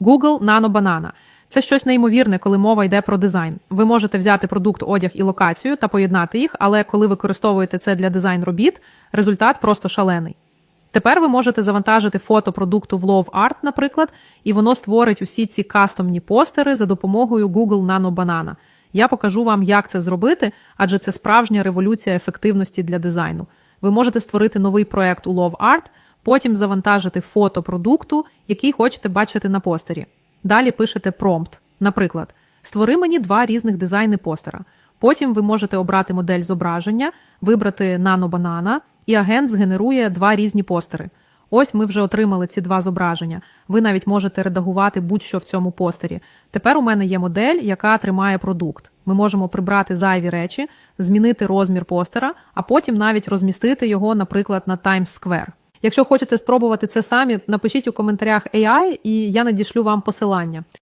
Google Nano Banana. Це щось неймовірне, коли мова йде про дизайн. Ви можете взяти продукт, одяг і локацію та поєднати їх, але коли використовуєте це для дизайн робіт, результат просто шалений. Тепер ви можете завантажити фото продукту в Love Art, наприклад, і воно створить усі ці кастомні постери за допомогою Google Nano Banana. Я покажу вам, як це зробити, адже це справжня революція ефективності для дизайну. Ви можете створити новий проект у Love Art, потім завантажити фото продукту, який хочете бачити на постері. Далі пишете промпт. Наприклад, створи мені два різних дизайни постера. Потім ви можете обрати модель зображення, вибрати нано-банана, і агент згенерує два різні постери. Ось ми вже отримали ці два зображення. Ви навіть можете редагувати будь-що в цьому постері. Тепер у мене є модель, яка тримає продукт. Ми можемо прибрати зайві речі, змінити розмір постера, а потім навіть розмістити його, наприклад, на Times Square. Якщо хочете спробувати це самі, напишіть у коментарях AI, і я надішлю вам посилання.